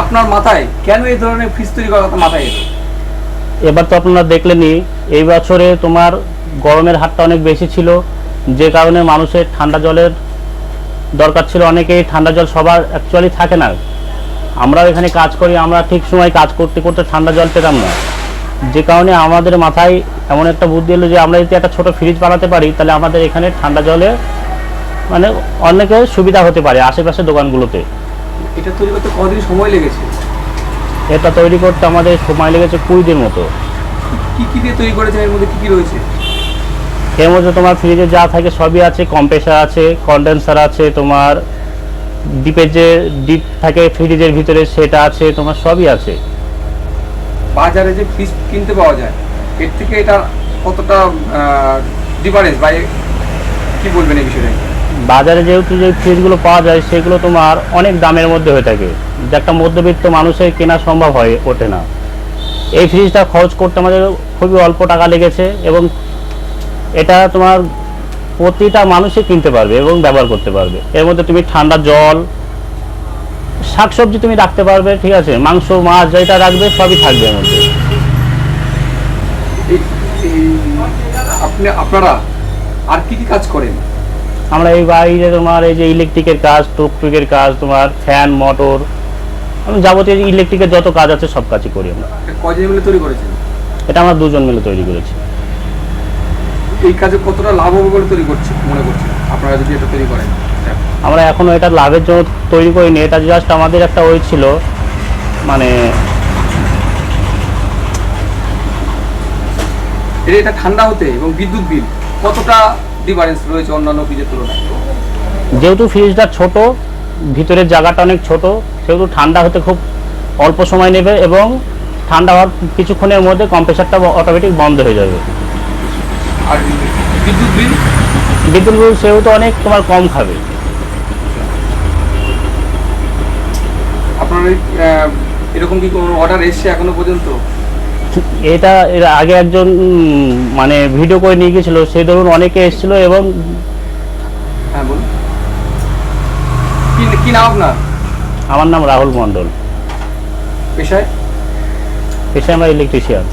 আপনার মাথায় কেন এই ধরনের ফ্রিজ তৈরি করার কথা মাথায় এলো? এবার তো আপনারা দেখলেনই, এই বছরে তোমার গরমের হারটা অনেক বেশি ছিল, যে কারণে মানুষের ঠান্ডা জলের দরকার ছিল, অনেকেই ঠান্ডা জল সবার অ্যাকচুয়ালি থাকে না। আমরাও এখানে কাজ করি, আমরা ঠিক সময় কাজ করতে করতে ঠান্ডা জল পেতাম না। যে কারণে আমাদের মাথায় এমন একটা বুদ্ধি এলো যে, আমরা যদি একটা ছোট ফ্রিজ বানাতে পারি, তাহলে আমাদের এখানে ঠান্ডা জলে মানে অনেকের সুবিধা হতে পারে আশেপাশের দোকানগুলোতে। এটা তৈরি করতে কদিন সময় লেগেছে? এটা তৈরি করতে আমাদের সময় লেগেছে কুড়ি দিন মতো। কি কি দিয়ে তৈরি করেছেন? এর মধ্যে কি কি রয়েছে? এর মধ্যে তোমার ফ্রিজে যা থাকে সবই আছে কম্প্রেসার আছে কন্ডেন্সার আছে তোমার ডিপের যে ডিপ থাকে ফ্রিজের ভিতরে সেটা আছে তোমার সবই আছে। বাজারে যে ফ্রিজ কিনতে পাওয়া যায় এর থেকে এটা কতটা ডিফারেন্স বা কি বলবেন এই বিষয়ে? বাজারে যেহেতু যে ফ্রিজগুলো পাওয়া যায়, সেগুলো তোমার অনেক দামের মধ্যে হয়ে থাকে। যে একটা মধ্যবিত্ত মানুষের কেনা সম্ভব হয়, ওঠে না। এই ফ্রিজটা খরচ করতে আমাদের খুবই অল্প টাকা লেগেছে এবং এটা তোমার প্রতিটা মানুষই কিনতে পারবে এবং ব্যবহার করতে পারবে। এর মধ্যে তুমি ঠান্ডা জল, শাকসবজি তুমি রাখতে পারবে, ঠিক আছে? মাংস, মাছ যেটা রাখবে, সবই থাকবে এর মধ্যে। আপনারা আর কি কি কাজ করেন? আমরা এই বাইরে তোমার এই যে ইলেকট্রিকের কাজ টুকটুকের কাজ তোমার ফ্যান মোটর আমি যাবতীয় ইলেকট্রিকের যত কাজ আছে সব কাজই করি আমরা। এটা মিলে তৈরি করেছেন? এটা আমরা দুজন মিলে তৈরি করেছি। এই কাজে কতটা লাভ হবে বলে তৈরি করছে মনে করছেন? আপনারা যদি এটা তৈরি করেন। আমরা এখনও এটা লাভের জন্য তৈরি করিনি এটা জাস্ট আমাদের একটা ওই ছিল মানে এটা ঠান্ডা হতে এবং বিদ্যুৎ বিল কতটা ডিফারেন্স রয়েছে অন্যান্য ফ্রিজের তুলনায়। যেহেতু ফ্রিজটা ছোট ভিতরের জায়গাটা অনেক ছোট সেহেতু ঠান্ডা হতে খুব অল্প সময় নেবে এবং ঠান্ডা হওয়ার কিছুক্ষণের মধ্যে কম্প্রেসারটা অটোমেটিক বন্ধ হয়ে যাবে। আর বিদ্যুৎ? বিল? বিদ্যুৎ বিল সেহেতু অনেক তোমার কম খাবে। আপনার এরকম কি কোনো অর্ডার এসছে এখনও পর্যন্ত? এটা এর আগে একজন মানে ভিডিও করে নিয়ে গিয়েছিল। সে ধরুন অনেকে এসেছিল এবং হ্যাঁ বলুন। কি কি নাম আপনার? আমার নাম রাহুল মণ্ডল। পেশায়? পেশায় আমরা ইলেকট্রিশিয়ান